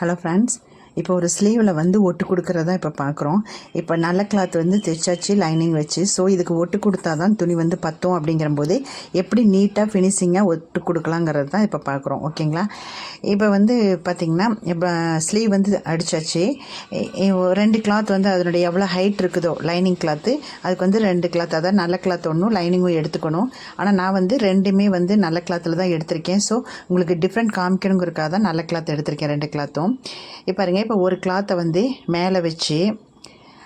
Hello friends இப்போ ஒரு ஸ்லீவில் வந்து ஒட்டு கொடுக்குறதா இப்போ பார்க்குறோம் இப்போ நல்ல கிளாத் வந்து தைச்சாச்சு லைனிங் வச்சு. ஸோ இதுக்கு ஒட்டு கொடுத்தா தான் துணி வந்து பத்தும் அப்படிங்கிறபோது எப்படி நீட்டாக ஃபினிஷிங்காக ஒட்டு கொடுக்கலாங்கிறது தான் இப்போ பார்க்குறோம் ஓகேங்களா இப்போ வந்து பார்த்திங்கன்னா இப்போ ஸ்லீவ் வந்து அடித்தாச்சு ரெண்டு கிளாத் வந்து அதனுடைய எவ்வளோ ஹைட் இருக்குதோ லைனிங் கிளாத்து அதுக்கு வந்து ரெண்டு கிளாத் அதாவது நல்ல கிளாத் ஒன்றும் லைனிங்கும் எடுத்துக்கணும். ஆனால் நான் வந்து ரெண்டுமே வந்து நல்ல கிளாத்தில் தான் எடுத்திருக்கேன். ஸோ உங்களுக்கு டிஃப்ரெண்ட் காமிக்கணுங்கிறக்காக தான் நல்ல கிளாத் எடுத்திருக்கேன் ரெண்டு கிளாத்தும் இப்போ பாருங்க இப்போ ஒரு கிளாத்தை வந்து மேலே வச்சு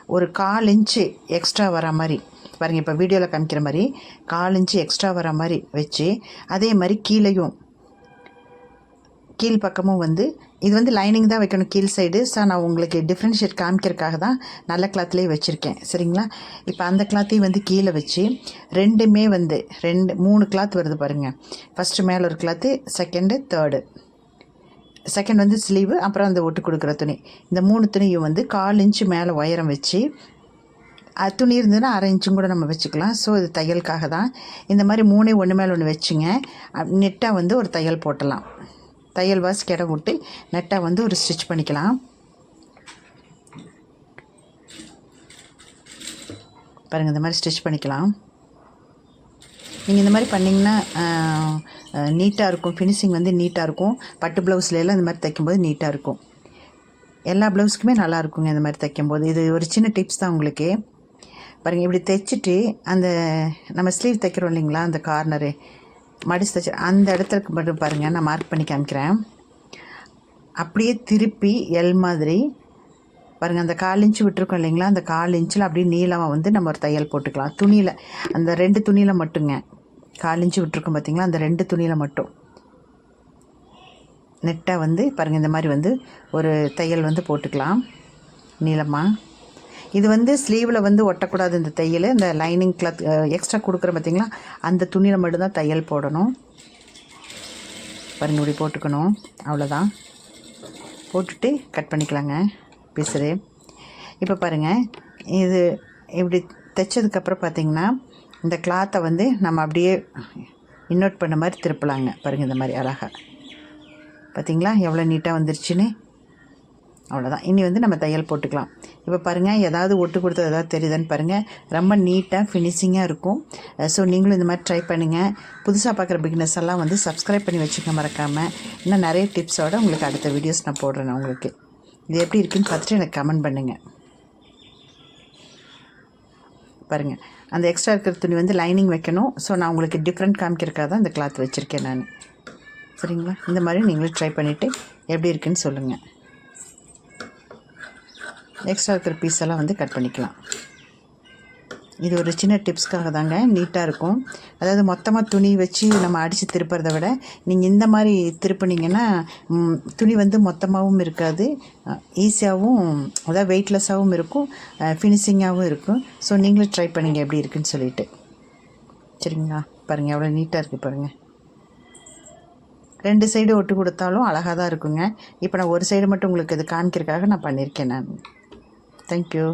ஒரு கால் இன்ச்சு எக்ஸ்ட்ரா வர மாதிரி பாருங்கள் இப்போ வீடியோவில் காமிக்கிற மாதிரி கால் இன்ச்சு எக்ஸ்ட்ரா வர மாதிரி வச்சு அதே மாதிரி கீழேயும் கீழ் பக்கமும் வந்து இது வந்து லைனிங் தான் வைக்கணும் கீழ் சைடு ஸோ நான் உங்களுக்கு டிஃப்ரென்ஷியேட் காமிக்கிறதுக்காக தான் நல்ல கிளாத்லேயே வச்சுருக்கேன். சரிங்களா? இப்போ அந்த கிளாத்தையும் வந்து கீழே வச்சு ரெண்டுமே வந்து ரெண்டு மூணு கிளாத் வருது பாருங்கள் ஃபஸ்ட்டு மேலே ஒரு கிளாத்து செகண்டு தேர்டு செகண்ட் வந்து ஸ்லீவு அப்புறம் அந்த ஒட்டு கொடுக்குற துணி. இந்த மூணு துணியும் வந்து கால் இன்ச்சு மேலே உயரம் வச்சு அது துணி இருந்ததுன்னா அரை இன்ச்சும் கூட நம்ம வச்சுக்கலாம். ஸோ இது தையலுக்காக தான். இந்த மாதிரி மூணே ஒன்று மேலே ஒன்று வச்சுங்க. நெட்டாக வந்து ஒரு தையல் போட்டலாம். தையல் வாசி கிட விட்டு நெட்டாக வந்து ஒரு ஸ்டிச் பண்ணிக்கலாம். பாருங்கள் இந்த மாதிரி ஸ்டிச் பண்ணிக்கலாம். நீங்கள் இந்த மாதிரி பண்ணிங்கன்னா நீட்டாக இருக்கும். ஃபினிஷிங் வந்து நீட்டாக இருக்கும். பட்டு ப்ளவுஸ்லாம் இந்த மாதிரி தைக்கும்போது நீட்டாக இருக்கும். எல்லா ப்ளவுஸுக்குமே நல்லா இருக்குங்க இந்த மாதிரி தைக்கும்போது. இது ஒரு சின்ன டிப்ஸ் தான் உங்களுக்கு. பாருங்கள் இப்படி தைச்சிட்டு அந்த நம்ம ஸ்லீவ் தைக்கிறோம் இல்லைங்களா அந்த கார்னரு மடிச்சு தைச்சி அந்த இடத்துக்கு மட்டும் பாருங்கள் நான் மார்க் பண்ணி காமிக்கிறேன். அப்படியே திருப்பி எல் மாதிரி பாருங்கள் அந்த கால் இன்ச்சு விட்டுருக்கோம் இல்லைங்களா அந்த கால் இன்ச்சில் அப்படியே நீளமாக வந்து நம்ம ஒரு தையல் போட்டுக்கலாம். துணியில் அந்த ரெண்டு துணியில் மட்டுங்க. காலிஞ்சு இன்ச்சு விட்டுருக்கோம் அந்த ரெண்டு துணியில் மட்டும். நெட்டாக வந்து பாருங்கள் இந்த மாதிரி வந்து ஒரு தையல் வந்து போட்டுக்கலாம். நீளமாக இது வந்து ஸ்லீவில் வந்து ஒட்டக்கூடாது இந்த தையல். இந்த லைனிங் கிளாத் எக்ஸ்ட்ரா கொடுக்குற பார்த்திங்களா அந்த துணியில் மட்டும்தான் தையல் போடணும். பாருங்க இப்படி போட்டுக்கணும். அவ்வளோதான் போட்டுட்டு கட் பண்ணிக்கலாங்க. பிசுறு. இப்போ பாருங்கள் இது இப்படி தைச்சதுக்கப்புறம் பார்த்தீங்கன்னா இந்த கிளாத்தை வந்து நம்ம அப்படியே இன்னோட் பண்ண மாதிரி திருப்பலாங்க. பாருங்கள் இந்த மாதிரி அழகாக பார்த்தீங்களா எவ்வளோ நீட்டாக வந்துருச்சுன்னு. அவ்வளோதான் இனி வந்து நம்ம தையல் போட்டுக்கலாம். இப்போ பாருங்கள் ஏதாவது ஒட்டு கொடுத்தது ஏதாவது தெரியுதுன்னு பாருங்கள் ரொம்ப நீட்டாக ஃபினிஷிங்காக இருக்கும். ஸோ நீங்களும் இந்த மாதிரி ட்ரை பண்ணுங்கள் புதுசாக பார்க்குற பிகினஸ் எல்லாம் வந்து சப்ஸ்கிரைப் பண்ணி வச்சுக்க மறக்காமல் இன்னும் நிறைய டிப்ஸோடு உங்களுக்கு அடுத்த வீடியோஸ் நான் போடுறேன் உங்களுக்கு. இது எப்படி இருக்குன்னு பார்த்துட்டு எனக்கு கமெண்ட் பண்ணுங்கள் பாருங்கள் அந்த எக்ஸ்ட்ரா இருக்கிற துணி வந்து லைனிங் வைக்கணும். ஸோ நான் உங்களுக்கு டிஃப்ரெண்ட் காமிக்கிறக்காக தான் இந்த கிளாத் வச்சுருக்கேன் நான். சரிங்களா? இந்த மாதிரி நீங்களும் ட்ரை பண்ணிவிட்டு எப்படி இருக்குன்னு சொல்லுங்கள் எக்ஸ்ட்ரா இருக்கிற பீஸ் எல்லாம் வந்து கட் பண்ணிக்கலாம். இது ஒரு சின்ன டிப்ஸ்க்காக தாங்க நீட்டாக இருக்கும். அதாவது மொத்தமாக துணி வச்சு நம்ம அடித்து திருப்புறத விட நீங்கள் இந்த மாதிரி திருப்புனீங்கன்னா துணி வந்து மொத்தமாகவும் இருக்காது. ஈஸியாகவும் அதாவது வெயிட்லெஸ்ஸாகவும் இருக்கும். ஃபினிஷிங்காகவும் இருக்கும். ஸோ நீங்களும் ட்ரை பண்ணுங்கள் எப்படி இருக்குன்னு சொல்லிட்டு. சரிங்களா? பாருங்கள் எவ்வளோ நீட்டாக இருக்குது பாருங்கள் ரெண்டு சைடு ஒட்டு கொடுத்தாலும் அழகாக தான் இருக்குங்க. இப்போ நான் ஒரு சைடு மட்டும் உங்களுக்கு இது காமிக்கிறதுக்காக நான் பண்ணியிருக்கேன் நான். தேங்க்யூ